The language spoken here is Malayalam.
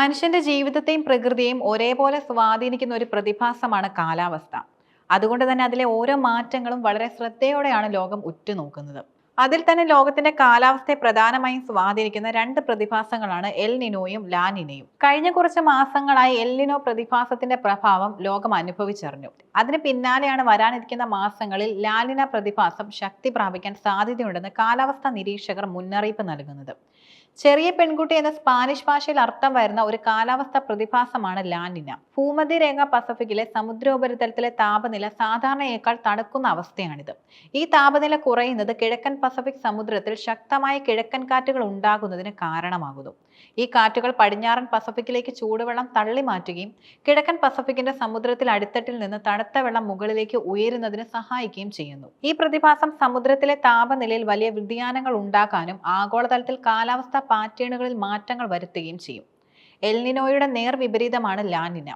മനുഷ്യന്റെ ജീവിതത്തെയും പ്രകൃതിയെയും ഒരേപോലെ സ്വാധീനിക്കുന്ന ഒരു പ്രതിഭാസമാണ് കാലാവസ്ഥ. അതുകൊണ്ട് തന്നെ അതിലെ ഓരോ മാറ്റങ്ങളും വളരെ ശ്രദ്ധയോടെയാണ് ലോകം ഉറ്റുനോക്കുന്നത്. അതിൽ തന്നെ ലോകത്തിന്റെ കാലാവസ്ഥയെ പ്രധാനമായും സ്വാധീനിക്കുന്ന രണ്ട് പ്രതിഭാസങ്ങളാണ് എൽ ലാനിനയും കഴിഞ്ഞ കുറച്ച് മാസങ്ങളായി എൽ നിനോ പ്രതിഭാസത്തിന്റെ പ്രഭാവം ലോകം അനുഭവിച്ചറിഞ്ഞു. അതിന് പിന്നാലെയാണ് വരാനിരിക്കുന്ന മാസങ്ങളിൽ ലാലിന പ്രതിഭാസം ശക്തി പ്രാപിക്കാൻ സാധ്യതയുണ്ടെന്ന് കാലാവസ്ഥാ നിരീക്ഷകർ മുന്നറിയിപ്പ് നൽകുന്നത്. ചെറിയ പെൺകുട്ടി എന്ന സ്പാനിഷ് ഭാഷയിൽ അർത്ഥം വരുന്ന ഒരു കാലാവസ്ഥ പ്രതിഭാസമാണ് ലാനിന ഭൂമധ്യരേഖ പസഫിക്കിലെ സമുദ്രോപരിതലത്തിലെ താപനില സാധാരണയേക്കാൾ തണുക്കുന്ന അവസ്ഥയാണിത്. ഈ താപനില കുറയുന്നത് കിഴക്കൻ പസഫിക് സമുദ്രത്തിൽ ശക്തമായ കിഴക്കൻ കാറ്റുകൾ ഉണ്ടാകുന്നതിന് കാരണമാകുന്നു. ഈ കാറ്റുകൾ പടിഞ്ഞാറൻ പസഫിക്കിലേക്ക് ചൂടുവെള്ളം തള്ളി മാറ്റുകയും കിഴക്കൻ പസഫിക്കിന്റെ സമുദ്രത്തിൽ അടിത്തട്ടിൽ നിന്ന് തണുത്ത വെള്ളം മുകളിലേക്ക് ഉയരുന്നതിന് സഹായിക്കുകയും ചെയ്യുന്നു. ഈ പ്രതിഭാസം സമുദ്രത്തിലെ താപനിലയിൽ വലിയ വ്യതിയാനങ്ങൾ ഉണ്ടാക്കാനും ആഗോളതലത്തിൽ കാലാവസ്ഥാ പാറ്റേണുകളിൽ മാറ്റങ്ങൾ വരുത്തുകയും ചെയ്യും. എൽനിനോയുടെ നേർ വിപരീതമാണ് ലാനിന.